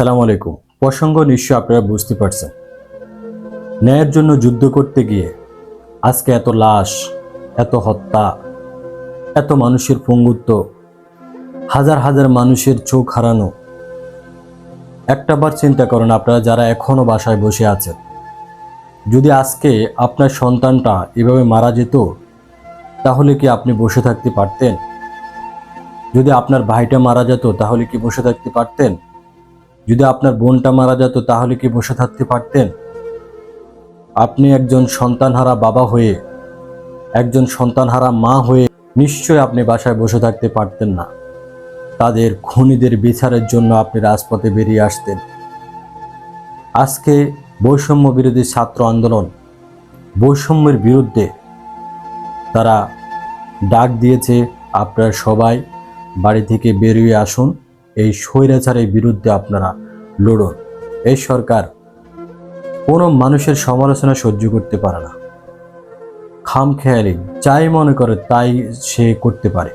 সালাম আলাইকুম। প্রসঙ্গ নিশ্চয় আপনারা বুঝতে পারছেন। ন্যায়ের জন্য যুদ্ধ করতে গিয়ে আজকে এত লাশ, এত হত্যা, এত মানুষের পঙ্গুত্ব, হাজার হাজার মানুষের চোখ হারানো একটাবার চিন্তা করেন আপনারা যারা এখনও বাসায় বসে আছেন। যদি আজকে আপনার সন্তানটা এভাবে মারা যেত, তাহলে কি আপনি বসে থাকতে পারতেন? যদি আপনার ভাইটা মারা যেত, তাহলে কি বসে থাকতে পারতেন? যদি আপনার বোনটা মারা যেত, তাহলে কি বসে থাকতে পারতেন? আপনি একজন সন্তানহারা বাবা হয়ে, একজন সন্তানহারা মা হয়ে নিশ্চয় আপনি বাসায় বসে থাকতে পারতেন না। তাদের খুনিদের বিচারের জন্য আপনি রাজপথে বেরিয়ে আসতেন। আজকে বৈষম্য বিরোধী ছাত্র আন্দোলন, বৈষম্যের বিরুদ্ধে তারা ডাক দিয়েছে। আপনারা সবাই বাড়ি থেকে বেরিয়ে আসুন। এই স্বৈরাচারের বিরুদ্ধে আপনারা লড়ুন। এই সরকার কোনো মানুষের সমালোচনা সহ্য করতে পারে না। খাম খেয়ালি, যাই মনে করে তাই সে করতে পারে।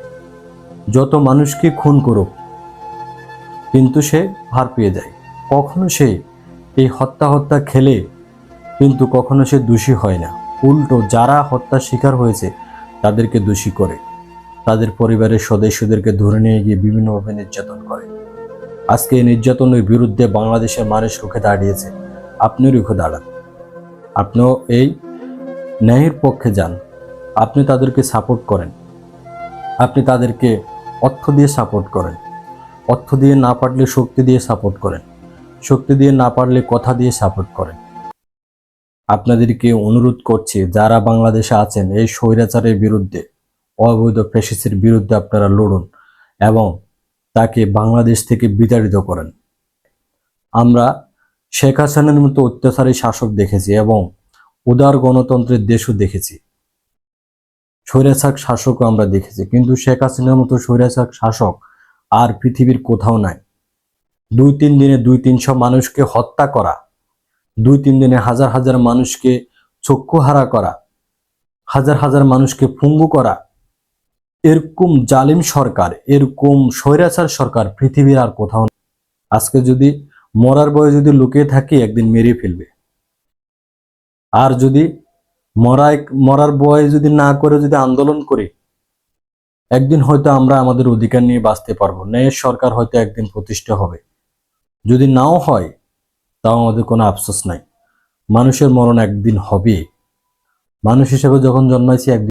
যত মানুষকে খুন করুক, কিন্তু সে ভার পেয়ে যায়। কখনো সে এই হত্যা হত্যা খেলে, কিন্তু কখনো সে দোষী হয় না। উল্টো, যারা হত্যার শিকার হয়েছে, তাদেরকে দোষী করে। তাদের পরিবারের সদস্যদেরকে ধরে নিয়ে গিয়ে বিভিন্নভাবে নির্যাতন করে। আজকে এই নির্যাতনের বিরুদ্ধে বাংলাদেশের মানুষ রুখে দাঁড়িয়েছে। আপনি রুখে দাঁড়ান। আপনিও এই ন্যায়ের পক্ষে যান। আপনি তাদেরকে সাপোর্ট করেন। আপনি তাদেরকে অর্থ দিয়ে সাপোর্ট করেন। অর্থ দিয়ে না পারলে শক্তি দিয়ে সাপোর্ট করেন। শক্তি দিয়ে না পারলে কথা দিয়ে সাপোর্ট করেন। আপনাদেরকে অনুরোধ করছি, যারা বাংলাদেশে আছেন, এই স্বৈরাচারের বিরুদ্ধে, অবৈধ ফ্যাসিসের বিরুদ্ধে আপনারা লড়ুন এবং তাকে বাংলাদেশ থেকে বিতাড়িত করেন। আমরা শেখ হাসিনার মতো অত্যাচারী শাসক দেখেছি এবং উদার গণতন্ত্রের দেশও দেখেছি। স্বৈরাচার শাসকও আমরা দেখেছি, কিন্তু শেখ হাসিনার মতো স্বৈরাচার শাসক আর পৃথিবীর কোথাও নাই। দুই তিন দিনে দুই তিনশো মানুষকে হত্যা করা, দুই তিন দিনে হাজার হাজার মানুষকে চক্ষু হারা করা, হাজার হাজার মানুষকে পুঙ্গু করা এরকম জালিম সরকার, এরকম স্বৈরাচার সরকার পৃথিবীর আর কোথাও আজকে যদি মরার বয়ে যদি লুকিয়ে থাকি, একদিন মেরে ফেলবে। আর যদি মরায়, মরার বয়ে যদি না করে যদি আন্দোলন করি, একদিন হয়তো আমরা আমাদের অধিকার নিয়ে বাঁচতে পারব। ন্যায়ের সরকার হয়তো একদিন প্রতিষ্ঠা হবে। যদি নাও হয়, তাও আমাদের কোনো আফসোস নাই। মানুষের মরণ একদিন হবে মানুষ হিসেবে যখন জন্মাইছি, একদিন